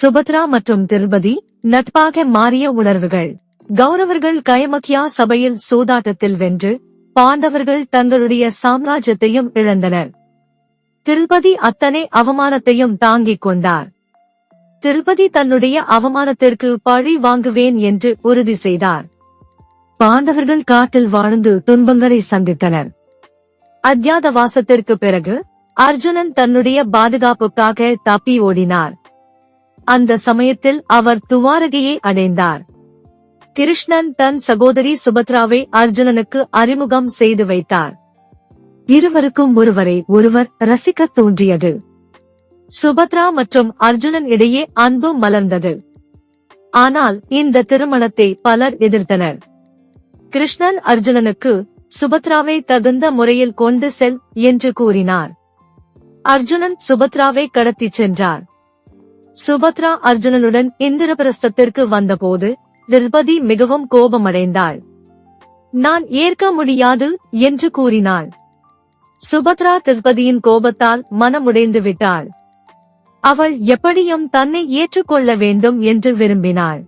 சுபத்ரா மற்றும் திருபதி நட்பாக மாறிய உணர்வுகள். கௌரவர்கள் கயமக்கியா சபையில் சூதாட்டத்தில் வென்று பாண்டவர்கள் தங்களுடைய சாம்ராஜ்யத்தையும் இழந்தனர். திருபதி அத்தனை அவமானத்தையும் தாங்கிக் கொண்டார். திருபதி தன்னுடைய அவமானத்திற்கு பழி வாங்குவேன் என்று உறுதி செய்தார். பாண்டவர்கள் காட்டில் வாழ்ந்து துன்பங்களை சந்தித்தனர். அத்தியாதவாசத்திற்கு பிறகு அர்ஜுனன் தன்னுடைய பாதுகாப்புக்காக தப்பி ஓடினார். அந்த சமயத்தில் அவர் துவாரகையை அடைந்தார். கிருஷ்ணன் தன் சகோதரி சுபத்ராவை அர்ஜுனனுக்கு அறிமுகம் செய்து வைத்தார். இருவருக்கும் ஒருவரை ஒருவர் ரசிக்கத் தோன்றியது. சுபத்ரா மற்றும் அர்ஜுனன் இடையே அன்பு மலர்ந்தது. ஆனால் இந்த திருமணத்தை பலர் எதிர்த்தனர். கிருஷ்ணன் அர்ஜுனனுக்கு சுபத்ராவை தகுந்த முறையில் கொண்டு செல் என்று கூறினார். அர்ஜுனன் சுபத்ராவை கடத்திச் சென்றார். சுபத்ரா அர்ஜுனனுடன் இந்திரபிரஸ்தத்திற்கு வந்தபோது திருபதி மிகவும் கோபமடைந்தாள். நான் ஏற்க முடியாது என்று கூறினாள். சுபத்ரா திருபதியின் கோபத்தால் மனமுடைந்து விட்டாள். அவள் எப்படியும் தன்னை ஏற்றுக்கொள்ள வேண்டும் என்று விரும்பினாள்.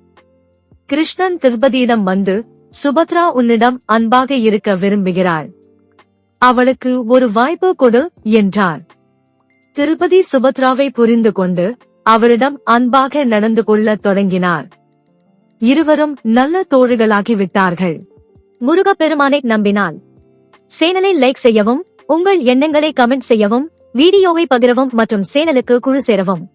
கிருஷ்ணன் திருபதியிடம் வந்து சுபத்ரா உன்னிடம் அன்பாக இருக்க விரும்புகிறாள். அவளுக்கு ஒரு வாய்ப்பு கொடு என்றார். திருப்பதி சுபத்ராவை புரிந்து கொண்டு அவரிடம் அன்பாக நடந்து கொள்ளத் தொடங்கினார். இருவரும் நல்ல தோழிகளாகிவிட்டார்கள். முருகப்பெருமானை நம்பினால். சேனலை லைக் செய்யவும் உங்கள் எண்ணங்களை கமெண்ட் செய்யவும் வீடியோவை பகிரவும் மற்றும் சேனலுக்கு குழு சேரவும்.